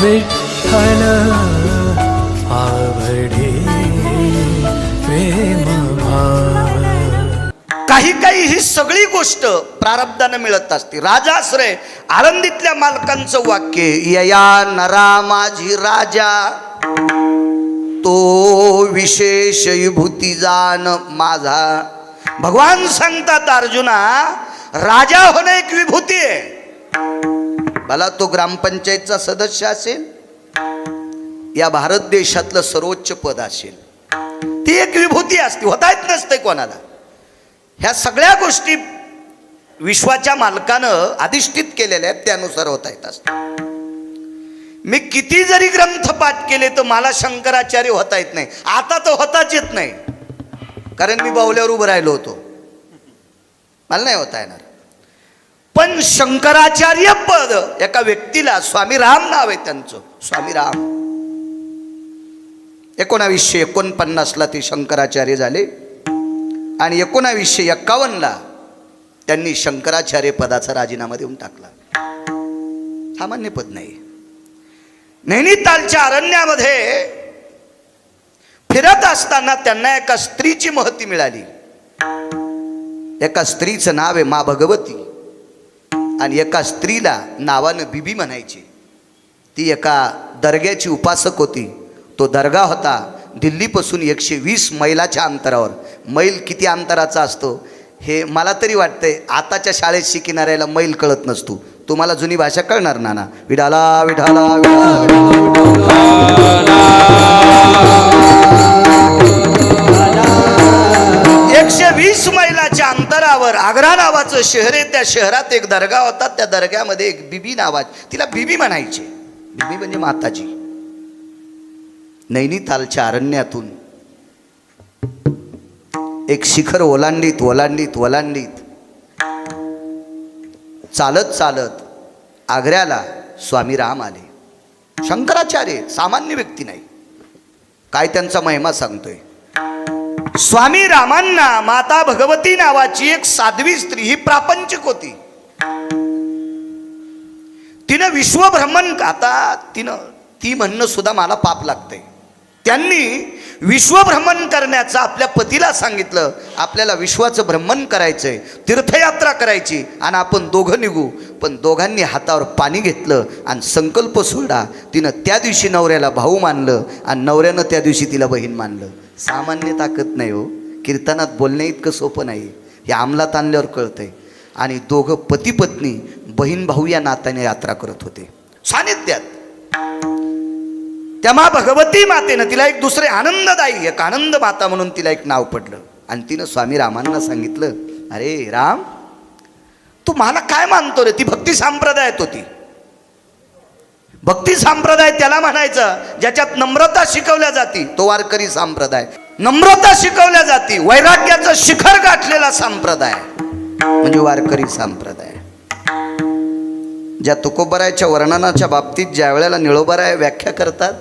विठ्ठल आवडे प्रेम काही काही ही सगळी गोष्ट प्रारब्धानं मिळत असते. राजाश्रय आळंदीतल्या मालकांचं वाक्य यया नरा माझी राजा तो विशेष विभूती जाण माझा. भगवान सांगतात अर्जुना राजा होणं एक विभूती आहे. भला तो ग्रामपंचायतचा सदस्य असेल? या भारत देशातलं सर्वोच्च पद असेल. ती एक विभूती असते होता येत नसते कोणाला. ह्या सगळ्या गोष्टी विश्वाच्या मालकानं अधिष्ठित केलेल्या आहेत त्यानुसार होता येत असत. मी किती जरी ग्रंथ पाठ केले तर मला शंकराचार्य होता येत नाही. आता तर होताच येत नाही. कारण मी बावल्यावर उभं राहिलो होतो. मला नाही होता येणार. पण शंकराचार्य पद एका व्यक्तीला स्वामी राम नाव आहे त्यांचं. स्वामी राम. एकोणावीसशे एकोणपन्नासला ते शंकराचार्य झाले. आणि एकोणावीसशे एक्कावन्नला त्यांनी शंकराचार्य पदाचा राजीनामा देऊन टाकला. सामान्य पद नाही. नैनितालच्या अरण्यामध्ये फिरत असताना त्यांना एका स्त्रीची महती मिळाली. एका स्त्रीचं नाव आहे मा भगवती. आणि एका स्त्रीला नावानं बिबी म्हणायची. ती एका दर्ग्याची उपासक होती. तो दर्गा होता दिल्लीपासून एकशे वीस मैलाच्या अंतरावर. मैल किती अंतराचा असतो? हे मला तरी वाटतंय आताच्या शाळेत शिकणाऱ्याला मैल कळत नसतो. तुम्हाला जुनी भाषा कळणार ना ना विडाला विढाला आग्रा नावाचं शहर आहे त्या शहरात एक दर्गा होता त्या दर्ग्यामध्ये एक बिबी नावाची तिला बिबी म्हणायचे. बिबी म्हणजे माताजी. नैनितालच्या अरण्यातून एक शिखर ओलांडीत ओलांडीत ओलांडीत चालत चालत आग्र्याला स्वामी राम आले. शंकराचार्य सामान्य व्यक्ती नाही. काय त्यांचा महिमा सांगतोय? स्वामी रामांना माता भगवती नावाची एक साध्वी स्त्री ही प्रापंचिक होती. तिनं विश्वभ्रमण आता तिनं ती म्हणणं सुद्धा मला पाप लागतंय. त्यांनी विश्वभ्रमण करण्याचं आपल्या पतीला सांगितलं आपल्याला विश्वाचं भ्रमण करायचंय तीर्थयात्रा करायची आणि आपण दोघं निघू. पण दोघांनी हातावर पाणी घेतलं आणि संकल्प सोडा तिनं त्या दिवशी नवऱ्याला भाऊ मानलं आणि नवऱ्यानं त्या दिवशी तिला बहीण मानलं. सामान्य ताकद नाही हो. कीर्तनात बोलणे इतकं सोपं नाही. हे अंमलात आणल्यावर कळतंय. आणि दोघं पती पत्नी बहीण भाऊ या नात्याने यात्रा करत होते. सानिध्यात. तेव्हा भगवती मातेनं तिला एक दुसरे आनंददायी एक आनंद माता म्हणून तिला एक नाव पडलं. आणि तिनं स्वामी रामांना सांगितलं अरे राम तू मला काय मानतो रे? ती भक्ती संप्रदायात होती. भक्ती संप्रदाय त्याला म्हणायचं ज्याच्यात नम्रता शिकवल्या जाती तो वारकरी संप्रदाय. नम्रता शिकवल्या जाती वैराग्याचं शिखर गाठलेला संप्रदाय. म्हणजे वारकरी संप्रदाय. ज्या तुकोबरायच्या वर्णनाच्या बाबतीत ज्या वेळेला निळोबराय व्याख्या करतात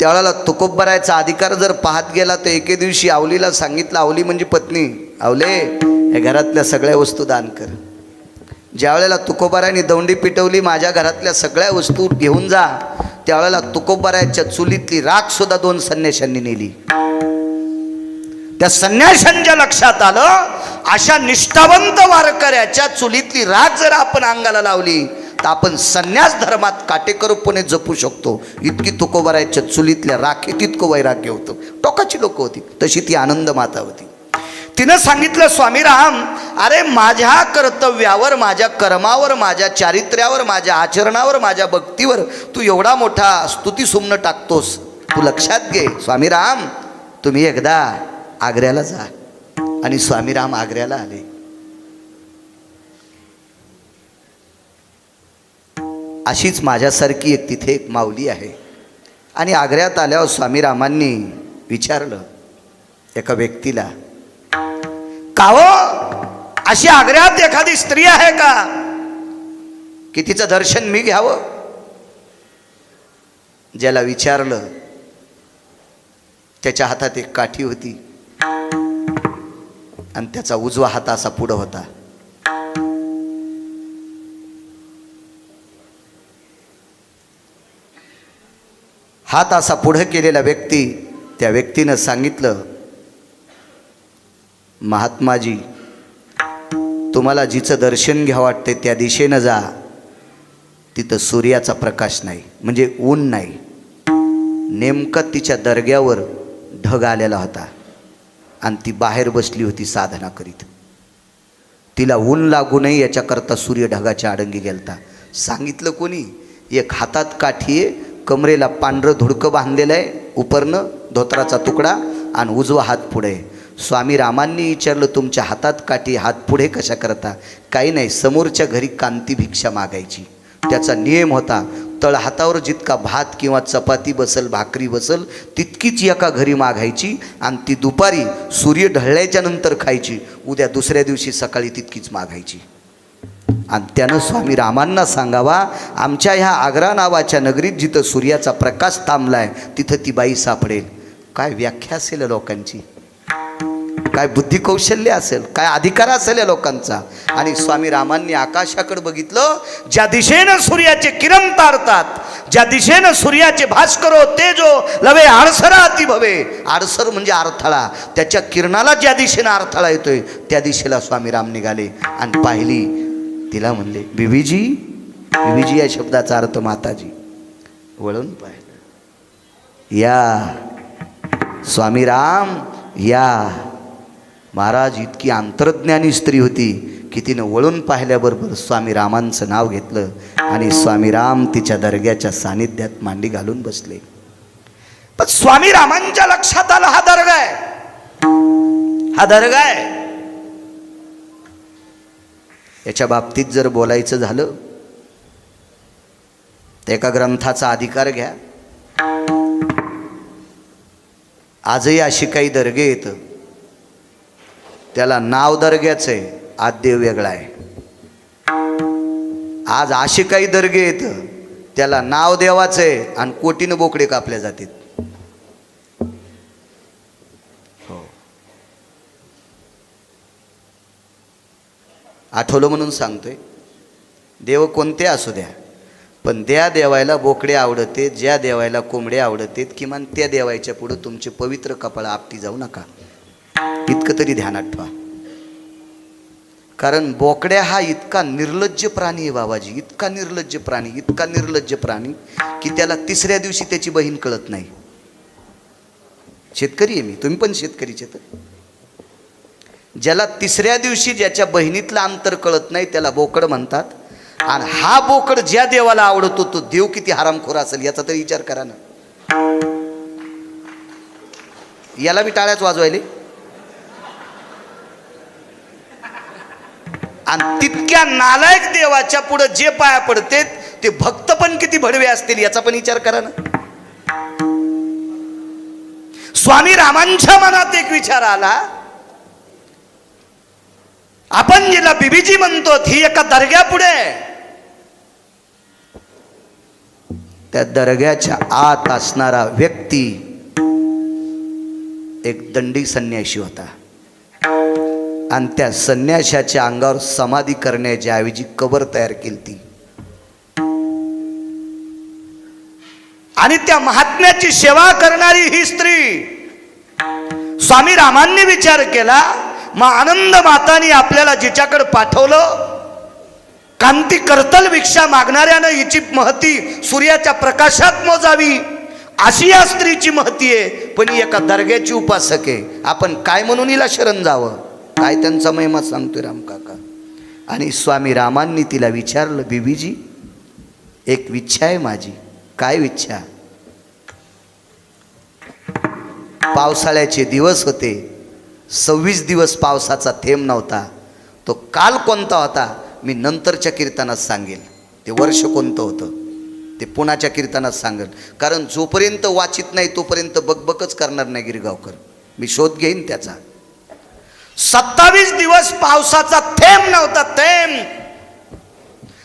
त्यावेळेला तुकोबरायचा अधिकार जर पाहत गेला तर एके दिवशी आवलीला सांगितलं आवली म्हणजे पत्नी आवले हे घरातल्या सगळ्या वस्तू दान कर. ज्यावेळेला वेळेला दौंडी पिटवली माझ्या घरातल्या सगळ्या वस्तू घेऊन जा त्यावेळेला तुकोबारायच्या चुलीतली राख सुद्धा दोन संन्याशांनी नेली. त्या संन्याशांच्या लक्षात आलं अशा निष्ठावंत वारकऱ्याच्या चुलीतली राख जर आपण अंगाला लावली तर आपण संन्यास धर्मात काटेकोरपणे जपू शकतो. इतकी तुकोबारायच्या चुलीतल्या राखीत इतकं वैराग्य होतं. टोकाची लोक होती. तशी ती आनंद माता होती. तिनं सांगितलं स्वामी राम अरे माझ्या कर्तव्यावर माझ्या कर्मावर माझ्या चारित्र्यावर माझ्या आचरणावर माझ्या भक्तीवर तू एवढा मोठा स्तुती सुमनं टाकतोस. तू लक्षात घे स्वामी राम तुम्ही एकदा आग्र्याला जा. आणि स्वामीराम आग्र्याला आले. अशीच माझ्यासारखी एक तिथे एक माऊली आहे. आणि आग्र्यात आल्यावर स्वामीरामांनी विचारलं एका व्यक्तीला काव अशी आग्र्यात एखादी स्त्री आहे का? की तिचं दर्शन मी घ्यावं? ज्याला विचारलं त्याच्या हातात एक काठी होती. आणि त्याचा उजवा हात असा पुढं होता. हात असा पुढं केलेला व्यक्ती त्या व्यक्तीनं सांगितलं महात्माजी तुम्हाला जिचं दर्शन घ्या वाटते त्या दिशेनं जा. तिथं सूर्याचा प्रकाश नाही म्हणजे ऊन नाही. नेमकं तिच्या दर्ग्यावर ढग आलेला होता आणि ती बाहेर बसली होती साधना करीत. तिला ऊन लागू नये याच्याकरता सूर्य ढगाच्या आडंगी गेलता. सांगितलं कोणी? एक हातात काठी आहे कमरेला पांढरं धुडकं बांधलेलं आहे उपरनं धोत्राचा तुकडा आणि उजवा हात पुढे. आहे. स्वामी रामांनी विचारलं तुमच्या हातात काठी हात पुढे कशा करता? काही नाही समोरच्या घरी कांती भिक्षा मागायची. त्याचा नियम होता तळ हातावर जितका भात किंवा चपाती बसल भाकरी बसल तितकीच एका घरी मागायची आणि ती दुपारी सूर्य ढळल्याच्या नंतर खायची. उद्या दुसऱ्या दिवशी सकाळी तितकीच मागायची. आणि त्यानं स्वामी रामांना सांगावा आमच्या ह्या आग्रा नावाच्या नगरीत जिथं सूर्याचा प्रकाश थांबलाय तिथं ती बाई सापडेल. काय व्याख्या असेल लोकांची? काय बुद्धी कौशल्य असेल काय अधिकार असेल या लोकांचा. आणि स्वामी रामांनी आकाशाकडे बघितलं ज्या दिशेनं सूर्याचे किरण तारतात ज्या दिशेनं सूर्याचे भास्करो हो तेजो लवे आडसरा अति भवे. आडसर म्हणजे अडथळा त्याच्या किरणाला ज्या दिशेनं अडथळा येतोय त्या दिशेला स्वामी राम निघाले. आणि पाहिली तिला म्हणले बिबीजी बिबीजी या शब्दाचा अर्थ माताजी. वळून पाहिलं. या स्वामी राम या महाराज इतकी अंतर्ज्ञानी स्त्री होती की तिनं वळून पाहिल्याबरोबर स्वामी रामांचं नाव घेतलं आणि स्वामी राम तिच्या दर्ग्याच्या सानिध्यात मांडी घालून बसले. पण स्वामी रामांच्या लक्षात आला हा दर्गा आहे. हा दर्गा आहे. याच्या बाबतीत जर बोलायचं झालं तर एका ग्रंथाचा अधिकार घ्या. आजही अशी काही दर्गे येतं त्याला नाव दर्ग्याचं आहे आद्य वेगळा आहे. आज असे काही दर्गे आहेत त्याला नाव देवाचं आहे आणि कोटीनं बोकडे कापल्या जातात. हो. आठवलं म्हणून सांगतोय देव कोणते असू द्या पण त्या देवायला बोकडे आवडते ज्या देवायला कोंबडे आवडतेत किमान त्या देवायच्या पुढं तुमचे पवित्र कपाळ आपटी जाऊ नका. इतकं तरी ध्यानात ठेवा. कारण बोकड्या हा इतका निर्लज्ज प्राणी आहे बाबाजी इतका निर्लज्ज प्राणी इतका निर्लज्ज प्राणी की त्याला तिसऱ्या दिवशी त्याची बहीण कळत नाही. शेतकरी आहे मी तुम्ही पण शेतकरीचे तर ज्याला तिसऱ्या दिवशी ज्याच्या बहिणीतलं अंतर कळत नाही त्याला बोकड म्हणतात. आणि हा बोकड ज्या देवाला आवडतो तो देव किती हरामखोर असेल याचा तरी विचार करा ना. याला मी टाळ्याच वाजवायले. आणि तितक्या नालायक देवाच्या पुढे जे पाया पडते ते भक्त पण किती भडवे असतील याचा पण विचार करा ना. स्वामी रामांच्या मनात एक विचार आला. आपण जिला बिबीजी म्हणतो ही एका दर्ग्या पुढे त्या दर्ग्याच्या आत असणारा व्यक्ती एक दंडी संन्याशी होता. आणि त्या संन्याशाच्या अंगावर समाधी करण्याच्या ऐवजी कबर तयार केली ती आणि त्या महात्म्याची सेवा करणारी ही स्त्री स्वामी रामांनी विचार केला मग आनंद मातानी आपल्याला जिच्याकडे पाठवलं? कांती करतल भिक्षा मागणाऱ्यानं हिची महती सूर्याच्या प्रकाशात मोजावी. अशी या स्त्रीची महती आहे पण एका दर्ग्याची उपासक आहे. आपण काय म्हणून हिला शरण जावं? काय त्यांचा महिमा सांगतोय राम काका? आणि स्वामी रामांनी तिला विचारलं बीबीजी एक इच्छा आहे माझी. काय इच्छा? पावसाळ्याचे दिवस होते. सव्वीस दिवस पावसाचा थेंब नव्हता. तो काल कोणता होता मी नंतरच्या कीर्तनात सांगेल. ते वर्ष कोणतं होतं ते पुण्याच्या कीर्तनात सांगेल. कारण जोपर्यंत वाचित नाही तोपर्यंत बकबकच करणार नाही गिरगावकर. मी शोध घेईन त्याचा. सत्तावीस दिवस पावसाचा थेंब नव्हता थेंब.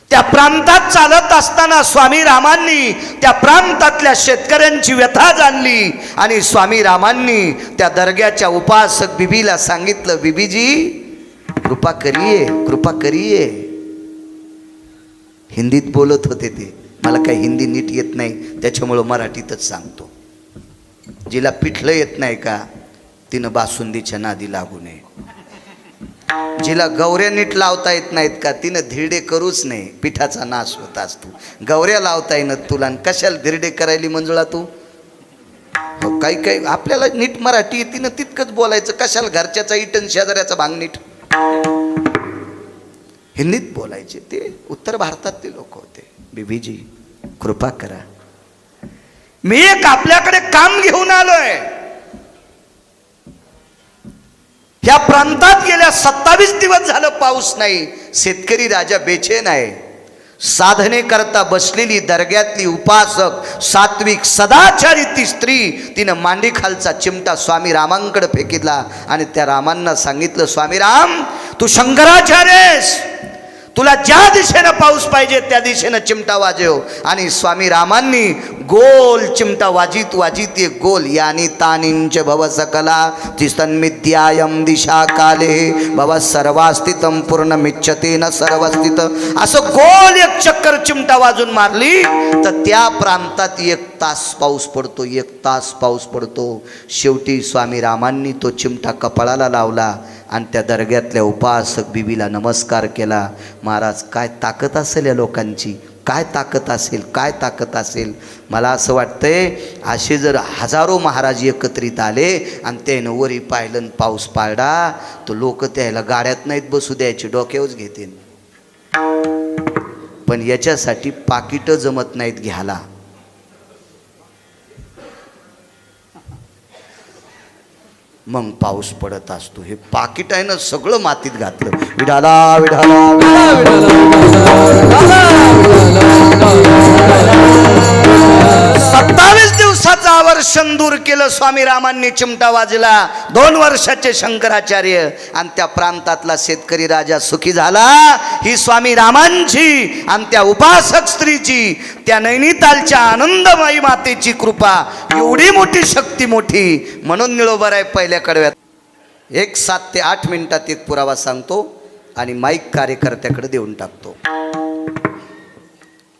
त्या प्रांतात चालत असताना स्वामी रामांनी त्या प्रांतातल्या शेतकऱ्यांची व्यथा जाणली आणि स्वामी रामांनी त्या दर्ग्याच्या उपासक बिबीला सांगितलं बिबीजी कृपा करिये कृपा करिये. हिंदीत बोलत होते ते. मला काही हिंदी नीट येत नाही त्याच्यामुळं मराठीतच सांगतो. जिला पिठलं येत नाही का? तिनं बासुंदीच्या नादी लागू नये. जिला गौऱ्या नीट लावता येत नाहीत का तिनं धिरडे करूच नाही पिठाचा नाश होत असतो. गौऱ्या लावता येणं तुला आणि कशाला धिरडे करायली मंजुळा तू? हो, काही काही आपल्याला नीट मराठी येते ना तितकंच बोलायचं. कशाला घरच्याचा इटन शेजाऱ्याचा भांग नीट? हिंदीत बोलायचे ते उत्तर भारतातले लोक होते. बीबीजी कृपा करा. मी एक आपल्याकडे काम घेऊन आलोय. या प्रांतात गेल्या सत्तावीस दिवस झालं पाऊस नाही. शेतकरी राजा बेचेन आहे साधने करता बसलेली दर्ग्यातली उपासक सात्विक सदाचारी ती स्त्री तिनं मांडी खालचा चिमटा स्वामी रामांकडे फेकितला आणि त्या रामांना सांगितलं स्वामी राम तू शंकराचार्यस. तुला ज्या दिशेनं पाऊस पाहिजे त्या दिशेनं चिमटा वाजव. आणि स्वामी रामांनी गोल चिमटा वाजित वाजित ये गोल यानी तानिंच भव सकला तिस्तन्मिद्यायम दिशा काले भव सर्वास्तितम पूर्ण मिच्छते न सर्वस्थित. असं गोल एक चक्कर चिमटा वाजून मारली तर त्या प्रांतात एक तास पाऊस पडतो एक तास पाऊस पडतो. शेवटी स्वामी रामांनी तो चिमटा कपाळाला लावला आणि त्या दर्ग्यातल्या उपासक बीबीला नमस्कार केला. महाराज काय ताकद असेल या लोकांची? काय ताकद असेल काय ताकद असेल मला असं वाटतंय असे जर हजारो महाराज एकत्रित आले आणि त्यानं वरी पाहिलं पाऊस पाळला तर लोक त्याला गाड्यात नाहीत बसू द्यायचे डोक्यावरच घेतील पण याच्यासाठी पाकिटं जमत नाहीत घ्यायला मग पाऊस पडत असतो हे पाकिट आहे ना सगळं मातीत घातलं विढाला विढाला सत्तावीस दिवसाचं आवर्षण दूर केलं स्वामी रामांनी चिमटा वाजला दोन वर्षाचे शंकराचार्य. आणि त्या प्रांतातला शेतकरी राजा सुखी झाला. ही स्वामी रामांची आणि त्या उपासक स्त्रीची त्या नैनितालच्या आनंदमयी मातेची कृपा. एवढी मोठी शक्ती मोठी. म्हणून निळोबर आहे पहिल्या कडव्यात. एक सात ते आठ मिनिटात एक पुरावा सांगतो आणि माईक कार्यकर्त्याकडे देऊन टाकतो.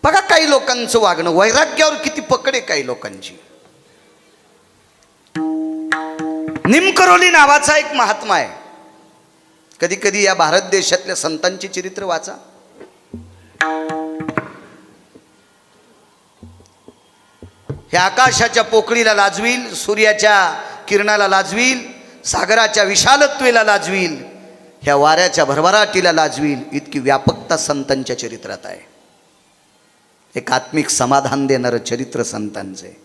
बघा काही लोकांचं वागणं. वैराग्यावर किती पकड आहे काही लोकांची. निमकरोली नावाचा एक महात्मा आहे. कधी कधी या भारत देशातल्या संतांची चरित्र वाचा. हे आकाशाच्या पोकळीला लाजवील सूर्याच्या किरणाला लाजवील सागराच्या विशालत्वेला लाजवील ह्या वाऱ्याच्या भरभराटीला लाजवील इतकी व्यापकता संतांच्या चरित्रात आहे. एक आत्मिक समाधान देणारं चरित्र संतांचे.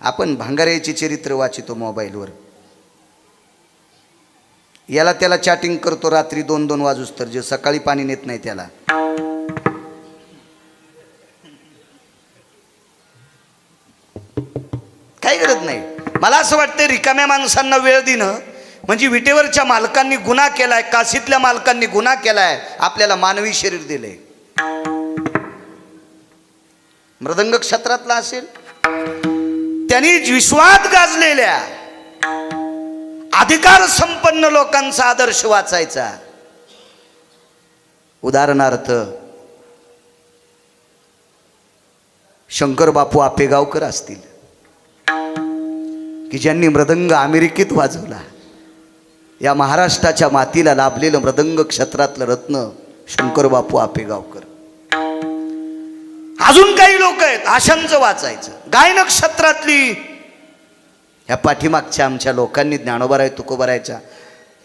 आपण भांगाऱ्याची चरित्र वाचितो मोबाईलवर. याला त्याला चॅटिंग करतो रात्री दोन दोन वाजूस तर जे सकाळी पाणी नेत नाही त्याला. काही गरज नाही. मला असं वाटतं रिकाम्या माणसांना वेळ देणं म्हणजे विटेवरच्या मालकांनी गुन्हा केलाय काशीतल्या मालकांनी गुन्हा केलाय आपल्याला मानवी शरीर दिले मृदंग क्षेत्रातला असेल. त्यांनी विश्वात गाजलेल्या अधिकार संपन्न लोकांचा आदर्श वाचायचा. उदाहरणार्थ शंकर बापू आपेगावकर असतील. की ज्यांनी मृदंग अमेरिकेत वाजवला. या महाराष्ट्राच्या मातीला लाभलेलं मृदंग क्षेत्रातलं रत्न शंकर बापू आपेगावकर. अजून काही लोक आहेत आशांचं वाचायचं. गायन क्षेत्रातली ह्या पाठीमागच्या आमच्या लोकांनी ज्ञानोबराय तुकोबरायच्या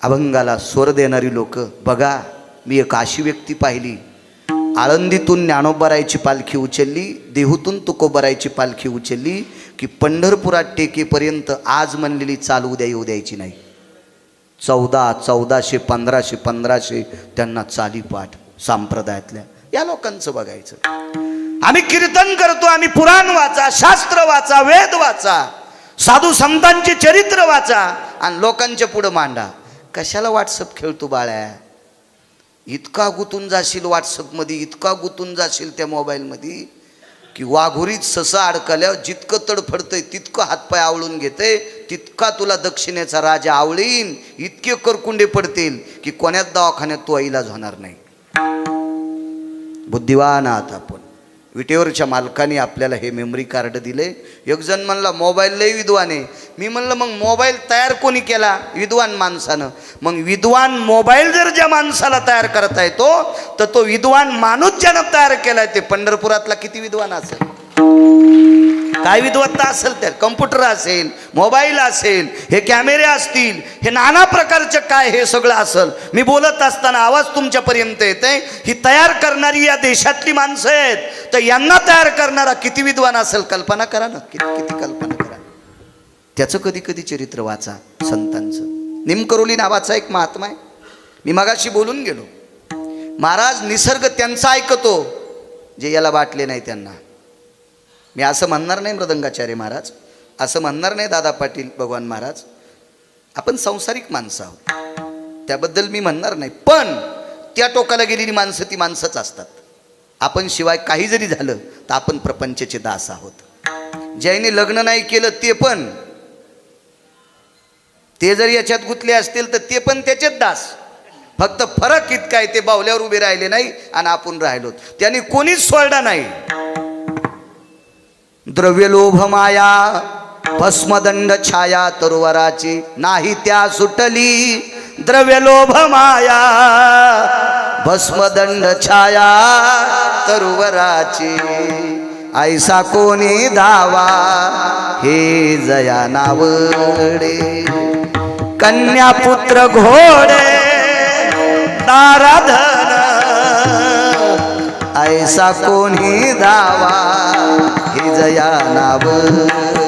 अभंगाला स्वर देणारी लोक बघा मी एक अशी व्यक्ती पाहिली. आळंदीतून ज्ञानोबरायची पालखी उचलली देहूतून तुकोबरायची पालखी उचलली की पंढरपुरात टेकेपर्यंत आज म्हणलेली चाल उद्या येऊ द्यायची नाही. चौदा चौदाशे पंधराशे पंधराशे त्यांना चालीपाठ संप्रदायातल्या या लोकांचं बघायचं. आम्ही कीर्तन करतो आम्ही पुराण वाचा शास्त्र वाचा वेद वाचा साधू संतांचे चरित्र वाचा आणि लोकांच्या पुढं मांडा. कशाला व्हॉट्सअप खेळतो बाळ्या? इतका गुतून जाशील व्हॉट्सअपमध्ये इतका गुंतून जाशील त्या मोबाईलमध्ये की वाघोरीत ससं अडकल्यावर जितकं तडफडतंय तितकं हातपाय आवळून घेते तितका तुला दक्षिणेचा राजा आवळीन इतके करकुंडे पडतील की कोण्याच दवाखान्यात तो इलाज होणार नाही. बुद्धिवान आहात आपण. विटेवरच्या मालकाने आपल्याला हे मेमरी कार्ड दिले. एकजण म्हणला मोबाईल लय विद्वान आहे. मी म्हणलं मग मोबाईल तयार कोणी केला? विद्वान माणसानं. मग विद्वान मोबाईल जर ज्या माणसाला तयार करता येतो तर तो विद्वान माणूस ज्यानं तयार केलाय ते पंढरपुरातला किती विद्वान असेल? काय विद्वत्ता असेल तर? कम्प्युटर असेल मोबाईल असेल हे कॅमेरे असतील हे नाना प्रकारचं काय हे सगळं असेल? मी बोलत असताना आवाज तुमच्यापर्यंत येते ही तयार करणारी या देशातली माणसं आहेत. तर यांना तयार करणारा किती विद्वान असेल? कल्पना करा ना. किती किती कल्पना करा. त्याचं कधी कधी चरित्र वाचा संतांचं. निमकरोली नावाचा एक महात्मा आहे. मी मगाशी बोलून गेलो. महाराज निसर्ग त्यांचा ऐकतो जे याला वाटले नाही त्यांना. मी असं म्हणणार नाही मृदंगाचार्य महाराज असं म्हणणार नाही दादा पाटील भगवान महाराज आपण संसारिक माणसं आहोत. त्याबद्दल मी म्हणणार नाही पण त्या टोकाला गेलेली माणसं ती माणसंच असतात. आपण शिवाय काही जरी झालं तर आपण प्रपंचचे दास आहोत. ज्याने लग्न नाही केलं ते पण. ते जर याच्यात गुंतले असतील तर ते पण त्याचेच दास. फक्त फरक इतका आहे ते बावल्यावर उभे राहिले नाही आणि आपण राहिलो त्याने कोणीच सोडला नाही. द्रव्यलोभ माया भस्मदंड छाया तरुवराची नाही त्या सुटली द्रव्यलोभ माया भस्मदंड छाया तरुवराची. ऐसा कोणी धावा हे जया नावडे. कन्या पुत्र घोडे दाराधन ऐसा कोणी धावा हिजया नाव.